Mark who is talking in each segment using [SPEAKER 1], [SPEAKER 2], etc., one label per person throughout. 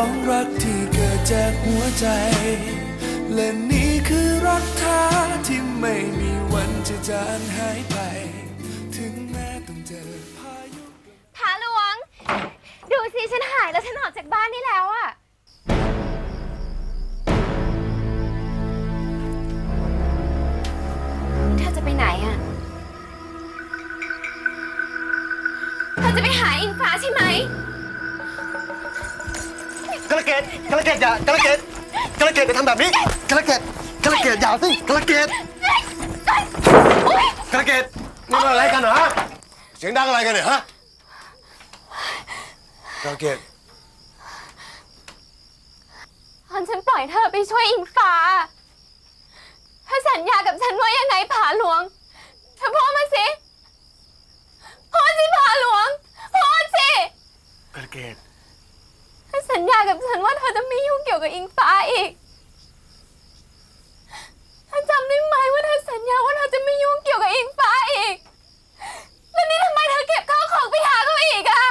[SPEAKER 1] องรักที่เกิดจากหัวใจ และนี่คือรักแท้ที่ไม่มีวันจะจางหายไป ถึงแม้ต้องเจอพายุ
[SPEAKER 2] ผาหลวง ดูสิฉันหายแล้วฉันออกจากบ้านนี่แล้วอะ
[SPEAKER 3] กระเกดกระเกดอย่ากระเกดกระเกดอย่าทำแบบนี้กระเกดกระเกดอย่าสิกระเกดกระเกดนี่มันอะไรกันเหรอฮะเสียงดังอะไรกันเนี่ยฮะกระเกด
[SPEAKER 2] ตอนฉันปล่อยเธอไปช่วยอิงฟ้าเธอสัญญากับฉันว่ายังไงผาหลวงเธอพูดมาสิพูดสิผาหลวงพูดสิ
[SPEAKER 3] กระเกด
[SPEAKER 2] เธอ สัญญากับฉันว่าเธอจะไม่ยุ่งเกี่ยวกับอิงฟ้าอีกเธอจำได้ไหมว่าเธอสัญญาว่าเธอจะไม่ยุ่งเกี่ยวกับอิงฟ้าอีก แล้วนี่ทำไมเธอเก็บข้าวของไปหาเขาอีกอะ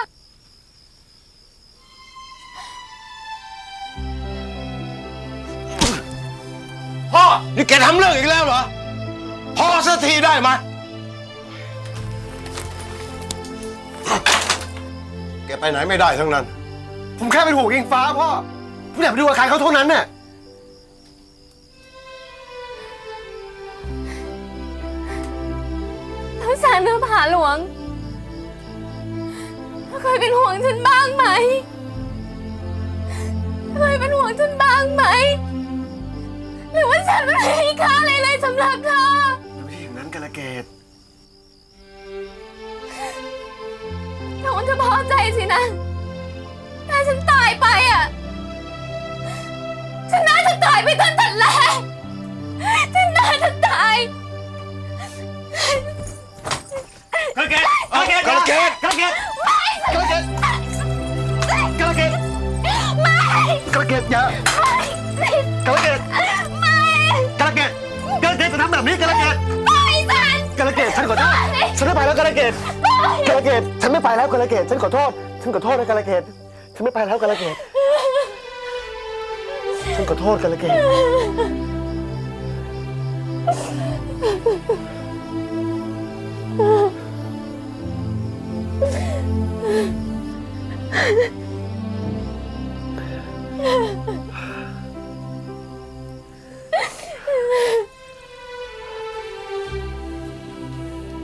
[SPEAKER 3] พ่อ นี่แกทำเรื่องอีกแล้วเหรอพ่อสักทีได้ไหมแกไปไหนไม่ได้ทั้งนั้น ผมแค่เป็นห่วงอิงฟ้าพ่อผมอยากไปดูกับใครเขาเท่านั้นน่ะ
[SPEAKER 2] แล้วฉันนะผาหลวงเธอเคยเป็นห่วงฉันบ้างไหมเธอเคยเป็นห่วงฉันบ้างไหม หรือว่าฉันไม่มีค่าอะไรเลยสำหรับเธอ
[SPEAKER 3] ไม่ใช่อย่างนั้นกระเกด
[SPEAKER 2] เธอคงจะพอใจสินะถ้าฉันตายไปอะ ฉันน่าจะตายไปตั้งแต่แรก ฉันน่าจะตาย
[SPEAKER 3] กระเกดกระเกดกระเกดกระเกดกระเกดกระเกด
[SPEAKER 2] ไม่
[SPEAKER 3] กระเกดอย่า
[SPEAKER 2] ไม่
[SPEAKER 3] กระเกด
[SPEAKER 2] ไม่
[SPEAKER 3] กระเกดกระเกดจะทำแบบนี้กระเกด
[SPEAKER 2] ไม่ฉัน
[SPEAKER 3] กระเกดฉันขอโทษฉันไม่ไปแล้วกระเกดกระเกดฉันไม่ไปแล้วกระเกดฉันขอโทษฉันขอโทษนะกระเกด ฉันไม่ไปแล้วกระเกดฉันขอโทษกระเกด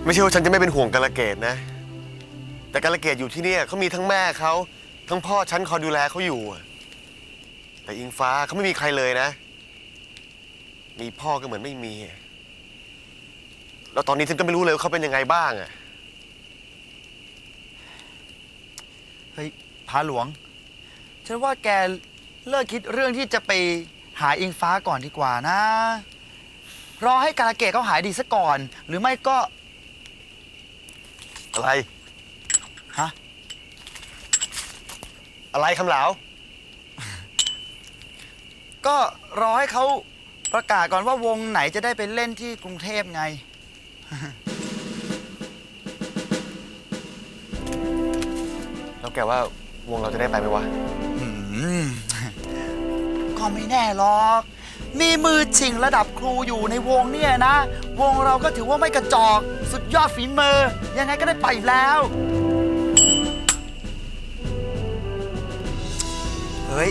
[SPEAKER 3] ไม่ใช่ว่าฉันจะไม่เป็นห่วงกาละเกตนะ แต่กาละเกตอยู่ที่เนี่ยเขามีทั้งแม่เขา ทั้งพ่อฉันคอยดูแลเขาอยู่อะแต่อิงฟ้าเขาไม่มีใครเลยนะ มีพ่อก็เหมือนไม่มีแล้วตอนนี้ฉันก็ไม่รู้เลยว่าเขาเป็นยังไงบ้างอะ
[SPEAKER 4] เฮ้ยพาหลวง ฉันว่าแกเลิกคิดเรื่องที่จะไปหาอิงฟ้าก่อนดีกว่านะ รอให้กาลเกตเขาหายดีซะก่อน หรือไม่ก็
[SPEAKER 3] อะไร
[SPEAKER 4] ฮะ
[SPEAKER 3] อะไรคำเหลา
[SPEAKER 4] ก็รอให้เขาประกาศก่อนว่าวงไหนจะได้ไปเล่นที่กรุงเทพไง
[SPEAKER 3] แล้วแกว่าวงเราจะได้ไปไหมวะ
[SPEAKER 4] อืม ก็ไม่แน่หรอก มีมือชิงระดับครูอยู่ในวงเนี่ยนะ วงเราก็ถือว่าไม่กระจอก สุดยอดฝีมือ ยังไงก็ได้ไปอยู่แล้ว เฮ้ย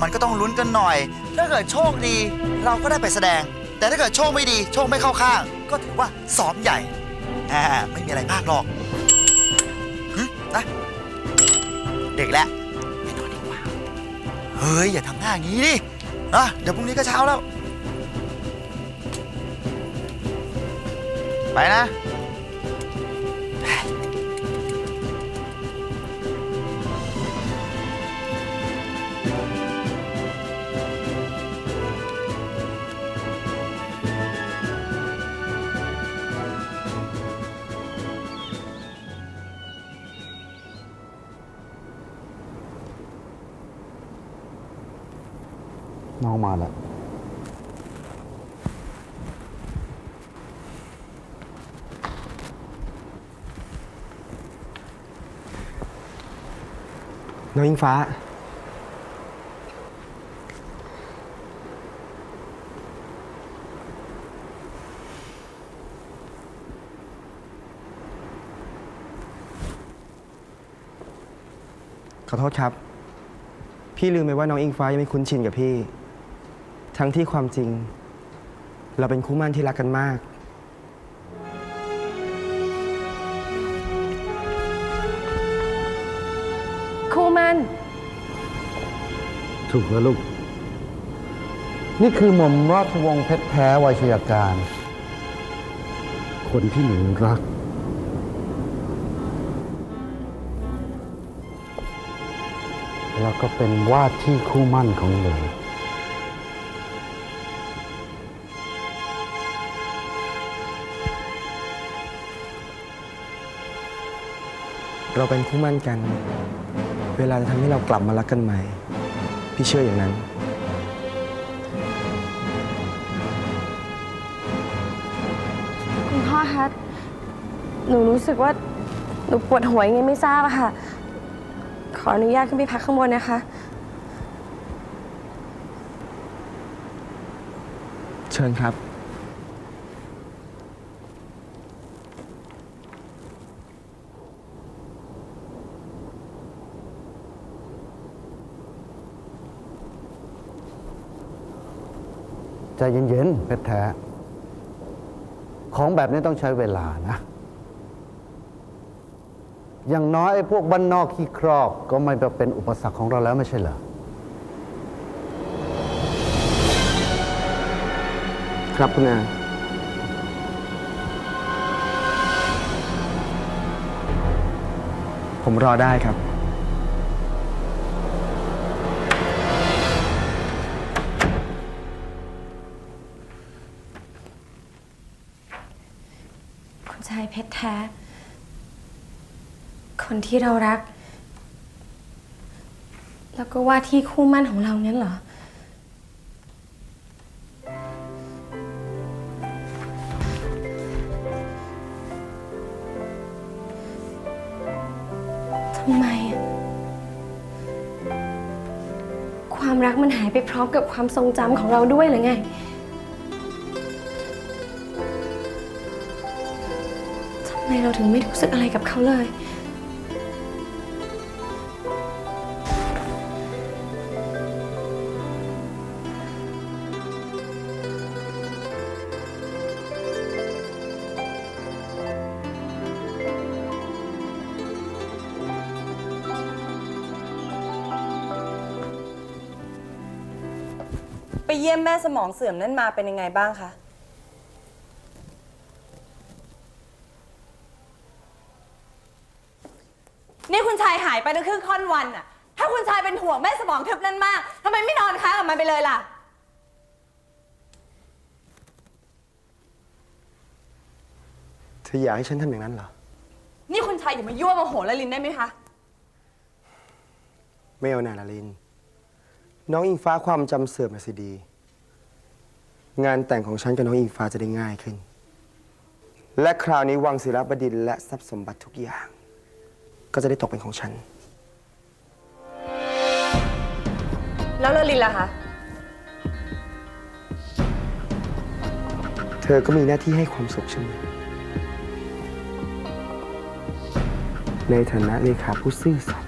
[SPEAKER 4] มันก็ต้องลุ้นกันหน่อย ถ้าเกิดโชคดีเราก็ได้ไปแสดง แต่ถ้าเกิดโชคไม่ดี โชคไม่เข้าข้าง ก็ถือว่าซ้อมใหญ่อ่าไม่มีอะไรมากหรอกหึนะเด็กแล้วไปนอนดีกว่าเฮ้ย อย่าทำหน้าอย่างนี้ดินะเดี๋ยวพรุ่งนี้ก็เช้าแล้ว ไปนะ
[SPEAKER 5] น้องมาแล้วน้องอิงฟ้า ขอโทษครับ พี่ลืมไปว่าน้องอิงฟ้ายังไม่คุ้นชินกับพี่ ทั้งที่ความจริง เราเป็นคู่หมั่นที่รักกันมาก
[SPEAKER 2] คู่มัน
[SPEAKER 6] ถูกแล้วลูก นี่คือหม่อมราชวงศ์เพชรแท้วัยชยการ คนที่หนูรัก แล้วก็เป็นวาดที่คู่มั่นของหนู
[SPEAKER 5] เราเป็นคู่หมั่นกัน เวลาจะทำให้เรากลับมารักกันใหม่ พี่เชื่ออย่างนั้น
[SPEAKER 7] คุณพ่อคะ หนูรู้สึกว่า หนูปวดหัวยังไงไม่ทราบอะค่ะ ขออนุญาตขึ้นไปพักข้างบนนะคะ
[SPEAKER 5] เชิญครับ
[SPEAKER 6] ใจเย็นๆเพชรแท้ ของแบบนี้ต้องใช้เวลานะ อย่างน้อยไอ้พวกบ้านนอกขี้ครอบก็ไม่เป็นอุปสรรคของเราแล้วไม่ใช่เหรอ
[SPEAKER 5] ครับคุณอาผมรอได้ครับ
[SPEAKER 7] เพชรแท้ คนที่เรารัก แล้วก็ว่าที่คู่มั่นของเรางั้นเหรอ ทำไมอะความรักมันหายไปพร้อมกับความทรงจำของเราด้วยหรือไง ไมเราถึงไม่รู้สึกอะไรกับเขาเลย
[SPEAKER 8] ไปเยี่ยมแม่สมองเสื่อมนั่นมาเป็นยังไงบ้างคะ นี่คุณชายหายไปตั้งครึ่งค่อนวันอะถ้าคุณชายเป็นห่วงแม่สมองทึบนั่นมากทำไมไม่นอนค้างกับมันไปเลยล่ะ
[SPEAKER 5] เธออยากให้ฉันทำอย่างนั้นเหรอ
[SPEAKER 8] นี่คุณชายอย่ามายั่วโมโหละลินได้ไหมคะ
[SPEAKER 5] ไม่เอานาลาลิน น้องอิงฟ้าความจำเสื่อมนะสิดี งานแต่งของฉันกับน้องอิงฟ้าจะได้ง่ายขึ้น และคราวนี้วังศิลปดินและทรัพย์สมบัติทุกอย่าง ก็จะได้ตกเป็นของฉัน
[SPEAKER 8] แล้วละลินล่ะคะ
[SPEAKER 5] เธอก็มีหน้าที่ให้ความสุขฉันในฐานะเลขาผู้ซื่อสัตย์